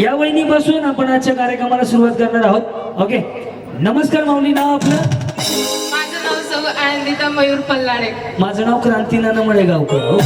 या वहिनीपासून आपण आजच्या कार्यक्रमाला सुरुवात करणार आहोत. ओके? नमस्कार माऊली नाव आपलं? माझं नाव सौ आनंदिता मयूर पल्लाडे. माझं नाव क्रांतीनाना मळेगावकर हो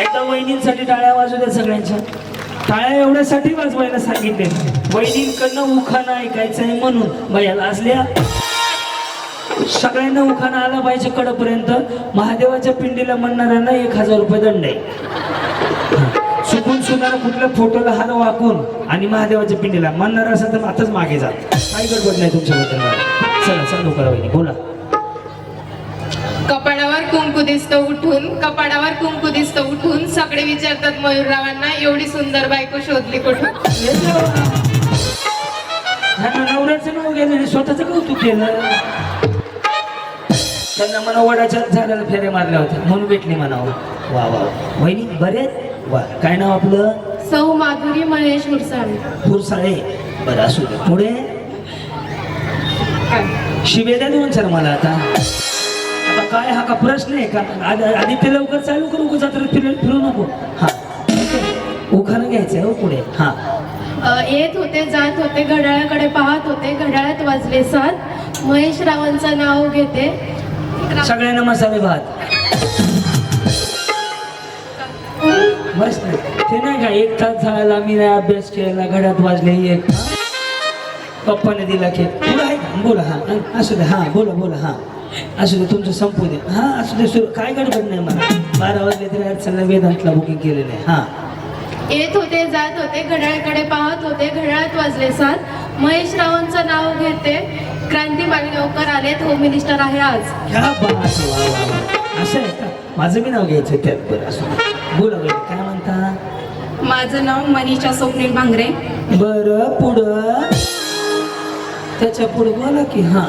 एकदा वहिनींसाठी टाळ्या वाजू द्या सगळ्यांच्या. टाळ्या एवढ्यासाठी वाजवायला सांगितले. वहिनींकडनं उखाणा ऐकायचं आहे म्हणून. भैयाला असल्या सगळ्यांना उखाणा आला पाहिजे कडपर्यंत महादेवाच्या पिंडीला म्हणणाऱ्यांना एक हजार रुपये दंड आहे. चुकून सुद्धा कुठल्या फोटोला हार वाकून आणि महादेवाच्या पिंडीला म्हणणार असेल तर आताच मागे जात काही गडबड नाही तुमच्याबद्दल चला चालू करा वहिनी बोला. कपाडावर कुंकू दिसतं उठून कपाडावर कुंकू दिसतं उठून सगळे विचारतात मयूररावांना एवढी सुंदर बायको शोधली कुठून? नवऱ्याचं नाव गेलं स्वतःचं कौतुक केलं. त्यांना म्हणा वडाच्या झाडाला फेऱ्या मारल्या होत्या. म्हणून भेटली म्हणावं वा वा वहिनी बरे वा काय नाव आपलं? सौ माधुरी महेश गुरसामी फुरसाळे बरं असू दे. पुढे? शिवे द्या दोन सर मला आता. आता काय हा का प्रश्न आहे का? आधी आधी ते लवकर चालू करू का जात्र फिरू फिरू नको? हा. उखाणं घ्यायचंय हो पुढे. हा. येत होते जात होते घड्याळाकडे पाहत होते घड्याळात वाजले सात. महेश रावांचं नाव घेते. सगळ्यांना मसाले भात. मस्त. ते नाही का एक तास झाला मी नाही अभ्यास केला घड्यात वाजले एक पप्पाने दिला की तुला आहे का? बोला हा असू दे हा बोला बोला हा. असू दे तुमचं संपू दे. हा असू दे सुरू. काय गडबड नाही मला. बारा वाजले तरी अडचणला वेदांतला बुकिंग केलेलं आहे. हा. येत होते जात होते घड्याळाकडे पाहत होते घड्याळात वाजले सात. महेश रावांचं नाव घेते. क्रांती मालिगावकर आलेत. होम मिनिस्टर आहे आज. ह्या बात वा वा वा. असं आहे का? माझं मी नाव घ्यायचं त्यात बरं असू. बोला काय म्हणता? माझं नाव मनीषा स्वप्नील भांगरे. बरं पुढं? त्याच्या पुढं बोला की हा.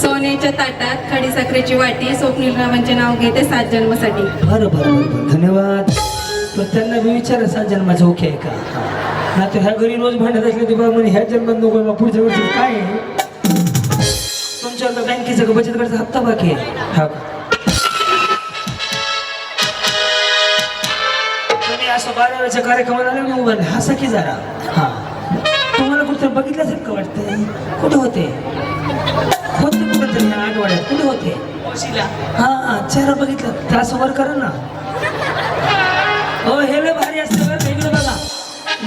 सोन्याच्या ताटात खडीसाखरेची वाटी स्वप्नील रावांचे नाव घेते सात जन्मासाठी. बरं बरं बरं बरं. धन्यवाद. पण त्यांना मी विचार असा जन्माचं ओके आहे का? ना तर ह्या घरी रोज भांडत असले ते बा म्हणे ह्या जन्मात नको बा पुढच्या वर्षी काय आहे? तुमच्या बँकेचा बचत गटाचा हप्ता बाकी आहे? हा का? बाराव्याच्या कार्यक्रमाला आले ना उभं हसा की जरा. हा. तुम्हाला कुठं बघितल्यासारखं वाटतंय? कुठे होते? होते कुठं तरी आठवड्यात? कुठे होते? हा हा. चेहरा बघितला. तर असं वर करा ना. हो हे लय भारी असतं बरं इकडे बघा.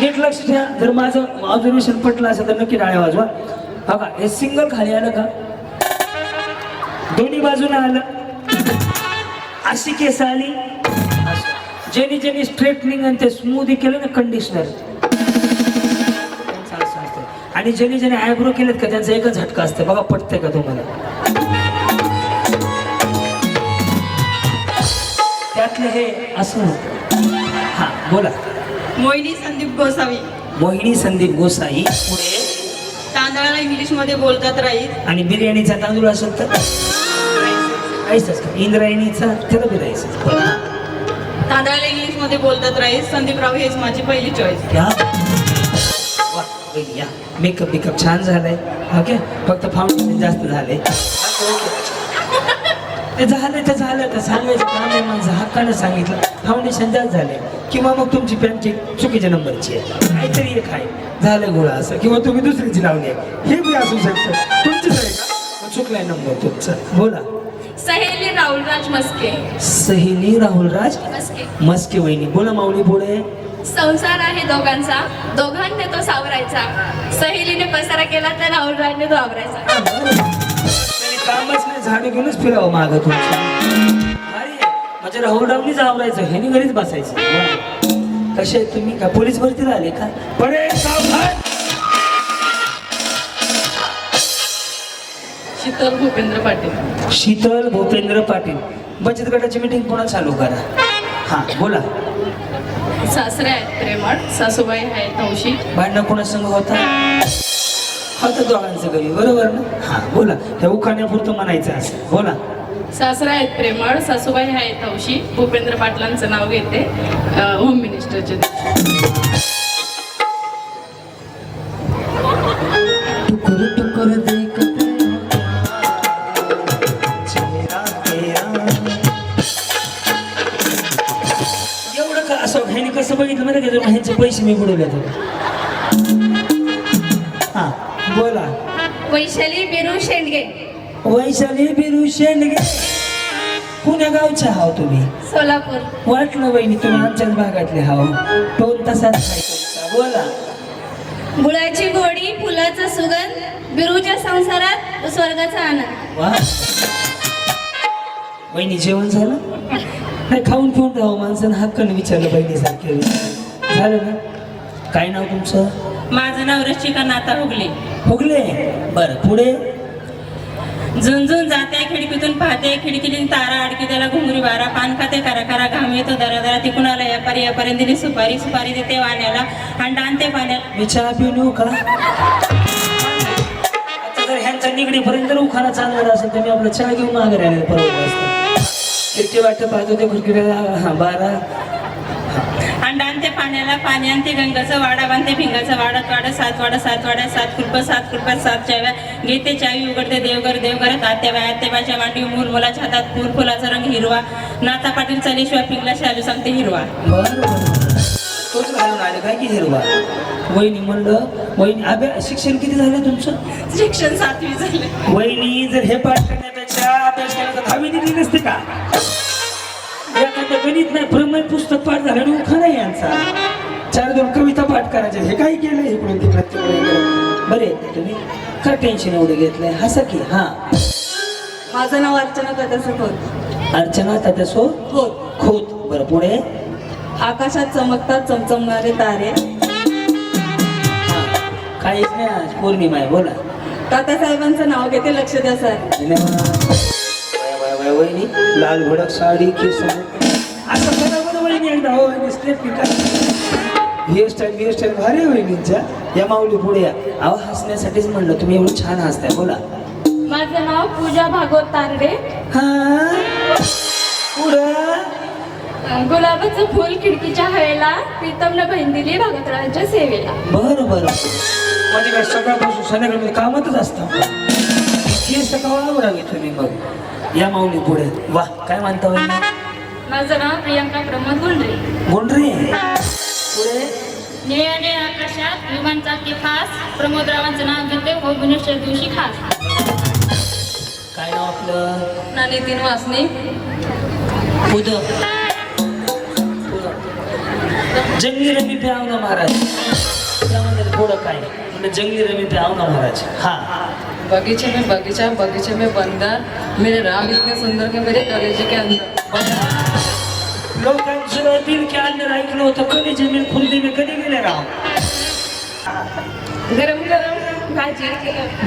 नीट लक्ष ठेवा जर माझं ऑब्झर्वेशन पटलं असेल तर नक्की टाळ्या वाजवा. बघा हे सिंगल खाली आलं का? दोन्ही बाजूला आलं. अशी केस आली. ज्यांनी ज्यांनी स्ट्रेटनिंग आणि ते स्मूदी केलं ना कंडिशनर आणि ज्यांनी ज्यांनी आयब्रो केलेत का त्यांचा एकच झटका असते. बघा पटतंय का तुम्हाला? त्यातलं हे असं. होतं हा बोला. मोहिनी संदीप गोसावी. मोहिनी संदीप गोसाई पुढे. तांदळाला इंग्लिशमध्ये बोलतात राईत. आणि बिर्याणीचा तांदूळ असेल तर? का? इंद्रायणीचा त्याला बी राईसच. बोला हा. तांदळाला इंग्लिशमध्ये बोलतात राईस. संदीपराव हेच माझी पहिली चॉईस या मेकअप बिकअप छान झालाय. ओके फक्त फाउंडेशन जास्त झाले. ते झालं ते झालं. तर सांगायचं काम आहे माझं. हक्कानं सांगितलं. फाउंडेशन जास्त झाले. किंवा मग तुमची पॅन्ट चुकीच्या नंबरची आहे. काहीतरी एक आहे. झालं गोळा असं. किंवा तुम्ही दुसरीची लावली आहे. हे बी असू शकतं. तुमचीच आहे का? मग चुकलाय नंबर तुमचा. बोला. सहेली राहुलराज मस्के. सहिनी राहुलराज मस्के. मस्के वहिनी. बोला माऊली पुढे संसार आहे दोघांचा. दोघांनी तो सावरायचा. सहेलीने पसारा केला तर राहुलराजने तो आवरायचा. कामच नाही झाडू घेऊनच फिरावं मागं तुमचं भारी आहे. म्हणजे राहुल रावणीच आवरायचं ह्यानी घरीच बसायचं. वा. कसे आहेत तुम्ही? का पोलीस भरतीला आले का? पडे सावधान! शीतल भूपेंद्र पाटील. शीतल भूपेंद्र पाटील. बचत गटाची मीटिंग पुन्हा चालू करा. हा बोला. सासरे आहेत प्रेमळ सासूबाई आहेत नवशी. भांडणं कोणा संघ होता? होतं दोघांचं घरी बरोबर ना? हा बोला. हे उखाण्यापुरतं म्हणायचं असं. बोला. सासरा आहेत प्रेमळ सासूबाई आहेत नवशी. भूपेंद्र पाटलांचं नाव घेते अं, होम मिनिस्टरच्या का बघितलं घेतो मग ह्यांचे पैसे मी बुडवले हा बोला. वैशाली बिरू शेंडगे. वैशाली बिरू शेंडगे. पुण्या गावचे हाव तुम्ही? सोलापूर. वाटलं बहिणी तुम्ही आमच्याच भागातले हाव टोन तसाच. बोला. गुळाची गोडी फुलाचा सुगंध बिरूच्या संसारात स्वर्गाचा आनंद. वा. बहिणी जेवण झालं? नाही खाऊन पिऊन राहावं माणसानं हक्कानं विचारलं बहिणीसारखे झालं ना? काय नाव तुमचं? माझं नाव रशिका नाता हुगले? फुगले बरं पुढे? झुंझुन जाते खिडकीतून पाहते खिडकीतून तारा अडकी त्याला घुंगरी बारा पान खाते करा करा घाम येतो दरा दरा तिकून आला यापारी यापर्यंत दिली सुपारी सुपारी देते वाण्याला अंडा आणते पाण्यात. मी चहा पिऊन येऊ का? आता जर ह्यांच्या निगडीपर्यंत उखाणा चालणार असेल तर मी आपलं चहा घेऊन मागे राहिले परवडलं असतं किती वाटतं पाहतो ते खुरकीला हा बारा. अंडा आणते पाण्याला पाणी आणते गंगाचं वाडा बांधते भिंगाचं वाडत वाडत सात वाडा सात वाड्या सात खुरप सात खुरप्यात सात चाव्या घेते चावी उघडते देवघर देवघरात आत्याबाई आत्याबाईच्या मांडी मूल मुलाच्या हातात फुल फुलाचा रंग हिरवा. नाता पाटील चालीशिवाय पिंगला शालू सांगते हिरवा. बरं तोच घालून आले काय की हिरवा. वहिनी म्हणलं वहिनी अभ्या शिक्षण किती झालं तुमचं? शिक्षण सातवी झाले. वहिनी जर हे पाठ करण्यापेक्षा अभ्यास केला तर दहावी दिली नसते का? एखादं गणित नाही प्रमेय पुस्तक पाठ झालं आणि उखा नाही यांचा. चार दोन कविता पाठ करायचे हे काही केलं इकडून तिकडं तिकडे इकडं. बरे आहेत तुम्ही. का टेन्शन एवढं घेतलंय? हसा की हा. माझं नाव अर्चना कथासक होत. अर्चना तात्या सो होत. खोत. बरं पुढे? आकाशात चमकतात चमचमणारे तारे. हा काहीच नाही आज पौर्णिमा आहे बोला. तात्यासाहेबांचं नाव घेते लक्ष द्या सर. धन्यवाद. वय, वय, वय, वहिनी. लाल भडक साडी केस. असं करा बरं वहिनी एकदा हो वहिनी स्टेप हेअरस्टाईल हेअरस्टाईल भारी आहे वहिनींच्या या माऊली पुढे या. अहो हसण्यासाठीच म्हणलं तुम्ही एवढं छान हसताय बोला. माझं नाव पूजा भागवत तारडे. हा? पुढं? गुलाबाचं फुल खिडकीच्या हवेला प्रीतमनं बहीण दिली भागवतरावांच्या सेवेला. बरं बरं. म्हणजे काय सकाळपासून संध्याकाळमध्ये कामातच असतं केस का आवडावे तुम्ही मग? या माऊली पुढे. वा काय मानता माझं नाव प्रियंका प्रमोद गुंडरे. गुंडरे? पुढे? निळ्या निळ्या आकाशात विमान चालते फास प्रमोदरावांचं नाव घेते व गुणेश्वर दिवशी खास. काय नाव आपलं? ना नितीन वासने. उदक जंगली रमी पे आवना महाराज. त्यामध्ये थोडं काय? म्हणजे जंगली रमी पे आवना महाराज। हा। बगीचे में बगीचा बगीचे में बंदर मेरे राम इतने सुंदर के मेरे कलेजे के अंदर। लोकांचं दिल के अंदर ऐकलं होतं कधी जमीन खुलदी में कधी गेले राव गरम गरम भाजी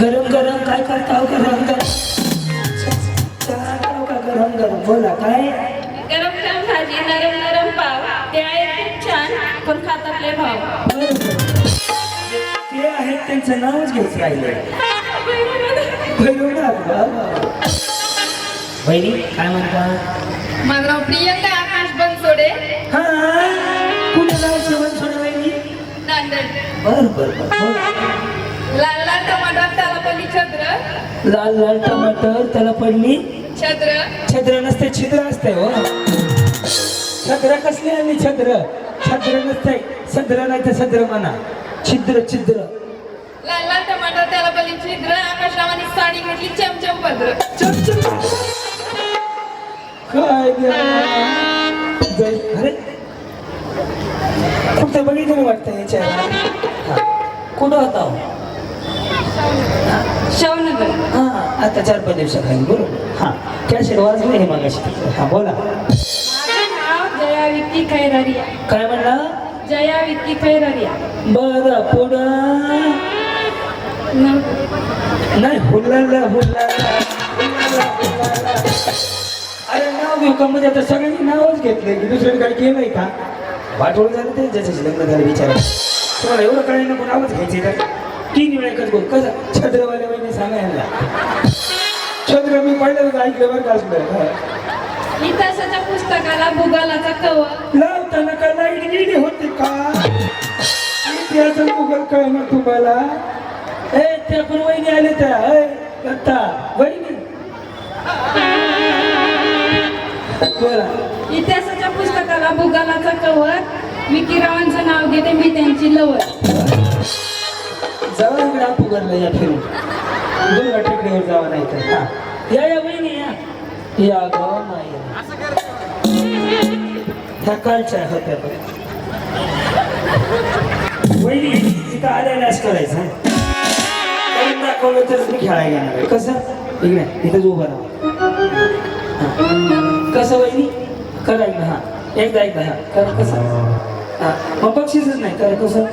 गरम गरम काय करता हो गरम गरम? करताव का गरम गरम? बोला काय? गरम गरम भाजी नरम नरम पाव. ते आहेत खूप छान पण खातात लय भाव. त्यांचं नावच घ्यायचं राहिले. बहिणी काय म्हणता? माझं नाव प्रियंका आकाश बनसोडे. हा कुठे जायचं बनसोडे नांदेड. बर बर बोला. लाल लाल टमाटर त्याला पडली छद्र लाल लाल टमाटर त्याला पडली छद्र छद्र नसते छिद्र असते हो. छद्र कसले आणि छद्र छद्र नसते. सद्र नाही तर सद्र म्हणा. छिद्र छिद्र. टमाटर त्याला पडली छिद्र आकाशरावानी साडी घेतली चमचम चमचम. काय अरे. फक्त बघितलं वाटतं याच्या? हा. कुठं होता हो? हा? शवनगर हा आता चार पाच दिवसाखाली बरोबर. हा. कॅसेट वाजलं हे मागाशी हा बोला. माझं नाव जया विक्की खैरारिया. काय म्हणला? जया विक्की खैरारिया. बर पुढं? नाही हुल्लाला. अरे नाव घेऊ का? म्हणजे आता सगळ्यांनी नावच घेतले. की दुसऱ्याने काय केलंय का? वाटोळ झालं ते ज्याच्याशी लग्न झालं विचारा तुम्हाला एवढं कळायला नको नावच घ्यायचे का? तीन वेळा एकच बोल. कसं? छद्रवाल्या वहिनी सांगायला. छद्र मी पहिल्यांदा ऐकलं बरं का असलं. इतिहासाच्या पुस्तकाला भूगोलाचा कवर. लावताना का लाइट गेली होती का? इतिहास गुगल कळणार तुम्हाला. त्या पण वहिनी आले त्या. दत्ता वहिनी. बोला. इतिहासाच्या पुस्तकाला भूगोलाचा कवर. विकी रावांचं नाव घेते मी त्यांची लवर. जावा इकडे उभारलं या फिरून. दुर्गा टेकडीवर जावा नाही तर. हा. या या बहिणी या. या ग नाही ह्या कालच्या होत्या बघ. वहिनी तिथं आल्यालाच करायचं हं. दाखवलं तर मी खेळायला येणार आहे. कसं? इकडे इथंच उभं राहा. कसं वहिनी? एकदा हा. एकदा एकदा हा. करा कसं? हा. मग बक्षीसच नाही करा कसं?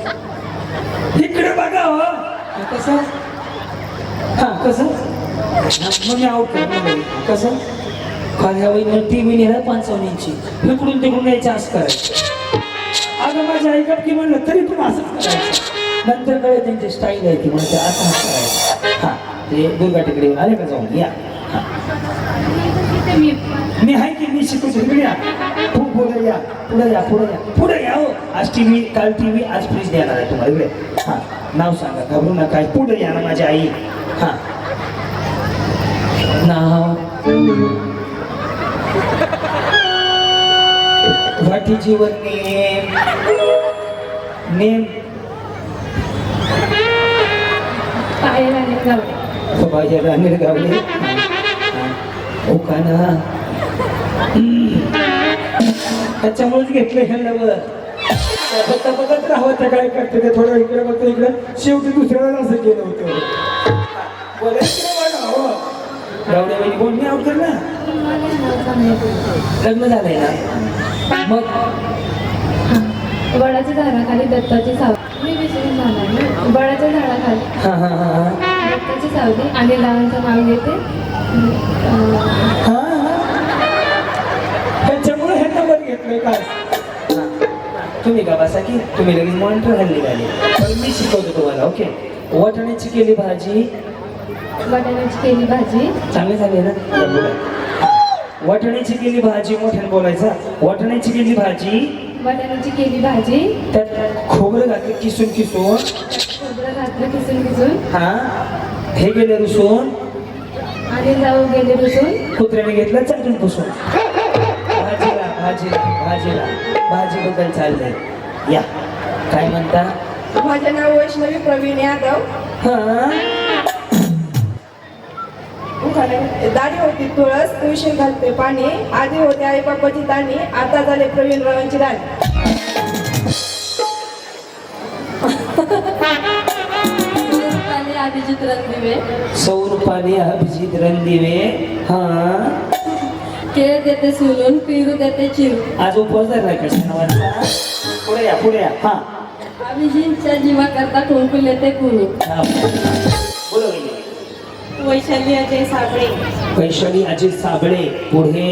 इकडे बघा हो. कसं? हा कसं? मग मी आउट कसं? खाली ह्या वहिनी टी व्ही नेला पंचावन्न इंची इकडून तिकडून यायचे असं करायचं. अगं माझ्या ऐकत की म्हणलं तरी पण असंच करायचं. नंतर कळे त्यांची स्टाईल आहे ती म्हणजे असं करायचं. हा ते दुर्गा टेकडीवर आले का जाऊन? या. मी मी आहे की मी शिकू इकडे या. तू पुढे या पुढे या पुढे या पुढे या हो. आज टी व्ही काल टी व्ही आज फ्रीज देणार आहे तुम्हाला इकडे हां नाव सांगा घाबरू नका. पुढे या ना माझी आई. हां. नाव. वाटी जीवन नेम. नेम. पाहायला निघावं गावले हो का ना त्याच्यामुळेच घेतलं हे वर बघता बघत राहावं त्या काय करते ते. थोडं इकडे बघतो इकडे. शेवटी दुसऱ्याला असं केलं होतं. गावड्या बाई ना. लग्न झालंय ना. मग? वडाच्या झाडाखाली दत्ताची सावली. वडाच्या झाडाखाली. हा हा हा हा. दत्ताची सावली आणि लहानचं नाव घेते. हा, हा. त्याच्यामुळे हे नंबर घेतलोय काय? तुम्ही का बसा की? तुम्ही लगेच मॉनिटर हल्ली निघाले. पण मी शिकवतो तुम्हाला ओके वाटाण्याची केली भाजी. बटाट्याची केली भाजी. चांगली झाली ना? या बोला. वाटाण्याची केली भाजी मोठ्याने बोलायचं. वाटाण्याची केली भाजी. बटाट्याची केली भाजी. त्यात खोबरं घातलं किसून किसून घातलं किसून किसून हा? हे गेले रुसून? आणि जाऊ गेले रुसून. कुत्र्याने घेतलं चाटून पुसून. भाजीला भाजीला भाजीला. भाजीबद्दल चाललंय. या. काय म्हणता? माझे नाव वैष्णवी प्रवीण यादव. हा? दाढी होती तुळस तुळशी घालते पाणी. आधी होते आई बापाची दाणी आता झाले प्रवीण रावांची दाणी अभिजित रणदिवे सौर पाणी अभिजित रणदिवे हा. केळ देते सोलून पिरू देते चिरू. आज उपवास शनिवारचा पुढे या पुढे या हा. अभिजितच्या जीवा करता कुंकू येते कुरू हा. बोला वहिनी. वैशाली अजय साबळे. वैशाली अजित साबळे पुढे.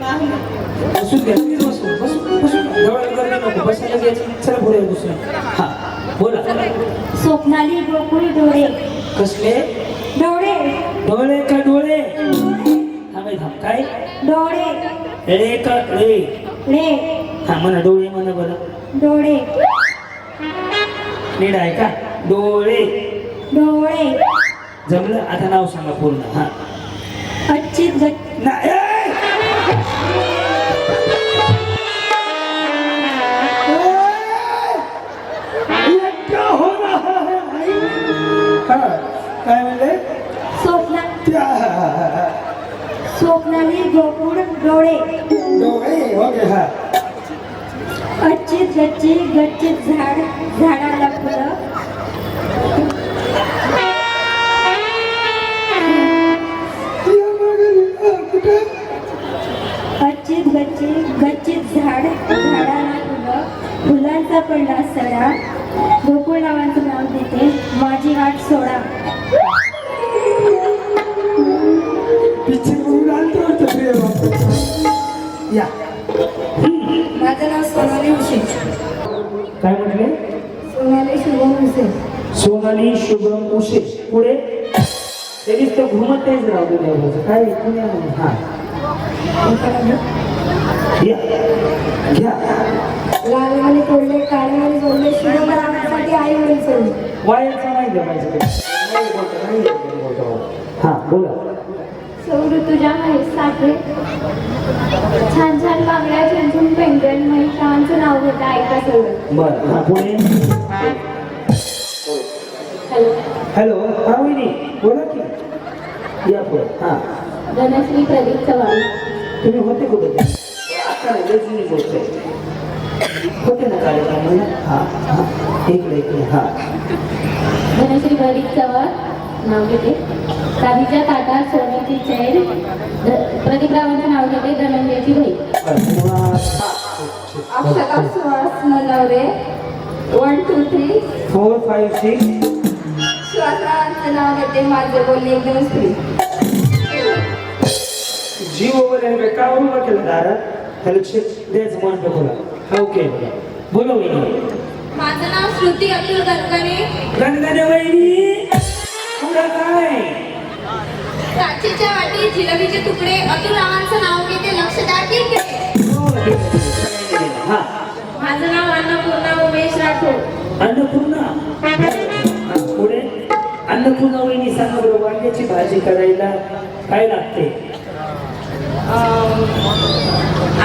बसून घ्या तुम्ही बसून बसून बसून. जवळ गर्दी नको बसायला घ्यायचं चला पुढे बसून. हा बोला. स्वप्नाली गोकुळ डोळे. कसले? डोळे. डोळे का डोळे? थांबे थांब काय? डोळे. रे का रे? रे. हा म्हणा डोळे म्हणा बरं. डोळे. नीट आहे का? डोळे. डोळे. जमलं? आता नाव सांगा पूर्ण हा. अच्छित गट नाही काय म्हणले? स्वप्ना. स्वप्नाली गोकुळ डोळे. डोळे ओके हा गच्ची झाड झाडाला शुभम उशे पुढे. लगेच तो घुमत तेच राहतो देवाचं काय पुण्या हा. या. घ्या. लाल वाले तोडले शुभम आई वडील सोडले. वायरचा नाही जमायचं. हा. बोला. सौ ऋतुजा महेश साठे. छान छान बांगड्या झुंझुन पेंगण महिषांचं नाव घेतं ऐका सगळं बरं हा पुढे. हॅलो हा वहिनी बोला की. या पुढे हा. धनश्री प्रदीप चव्हाण. तुम्ही होते कुठे? ते आता नाही, लय जुनी गोष्ट आहे. होते ना कार्यक्रमाला? हा हा. इकडे इकडे हा. धनश्री प्रदीप चव्हाण नाव घेते. सोन्याची चैन. प्रदीप रावांचं नाव घेते धनंजयची Akshata Suhas Nalware one two three four five six सुहासरावांचं नाव घेते माझे बोलणे एकदम स्त्री जीव वगैरे काय उभा केलं? दारात लक्ष द्यायचं मान बोला ओके बोला बोला वहिनी माझं नाव श्रुती अतुल गणगणे गणगणे वहिनी पुढं काय? काचेच्या वाटी जिलेबीचे तुकडे. अतुल रावांचं नाव घेते लक्ष द्या ठीक आहे हो. हा. माझं नाव अन्नपूर्णा उमेश राठोड. अन्नपूर्णा? अन्नपूर्णा वहिनी सांगा बरं वांग्याची भाजी करायला काय लागते?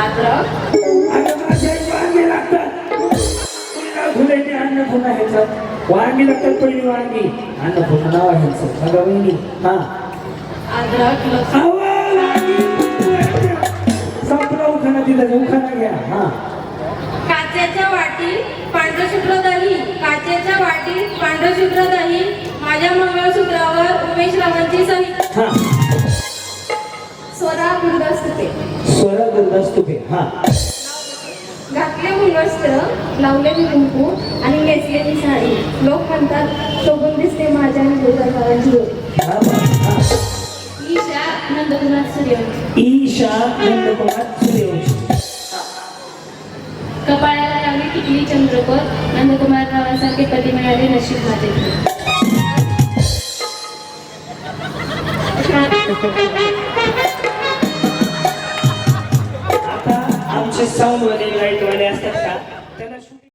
अद्रक वांगे लागतात. पुन्हा फुलांनी अन्नपूर्णा ह्याच्यात वांगी लागतात पहिली वांगी. अन्नपूर्णा नाव आहे ह्यांचं. बघा वहिनी हा. अद्रक लसूण! संपला उखाणा उखाणा घ्या. हा. काचेच्या वाटी पांढरशुभ्र दही. काचेच्या वाटी पांढरशुभ्र दही. माझ्या मंगळसूत्रावर उमेश रावांची सही. हा. स्वरा गुरुदस्तते स्वरा गुरुदास्तुपे हा. घातले मुलवस्त्र लावले मी कुंकू आणि नेसले मी साडी. लोक म्हणतात शोभून दिसते माझ्या आणि हा ईशा नंदकुमार सूर्यवंशी. ईशा नंदकुमार सूर्यवंशी. कपाळाला लावली टिकली चंद्रकोर नंदकुमार रावांसारखे पती मिळाले नशीब माझे. आता आमचे साऊंड वाले लाइट वाले असतात का?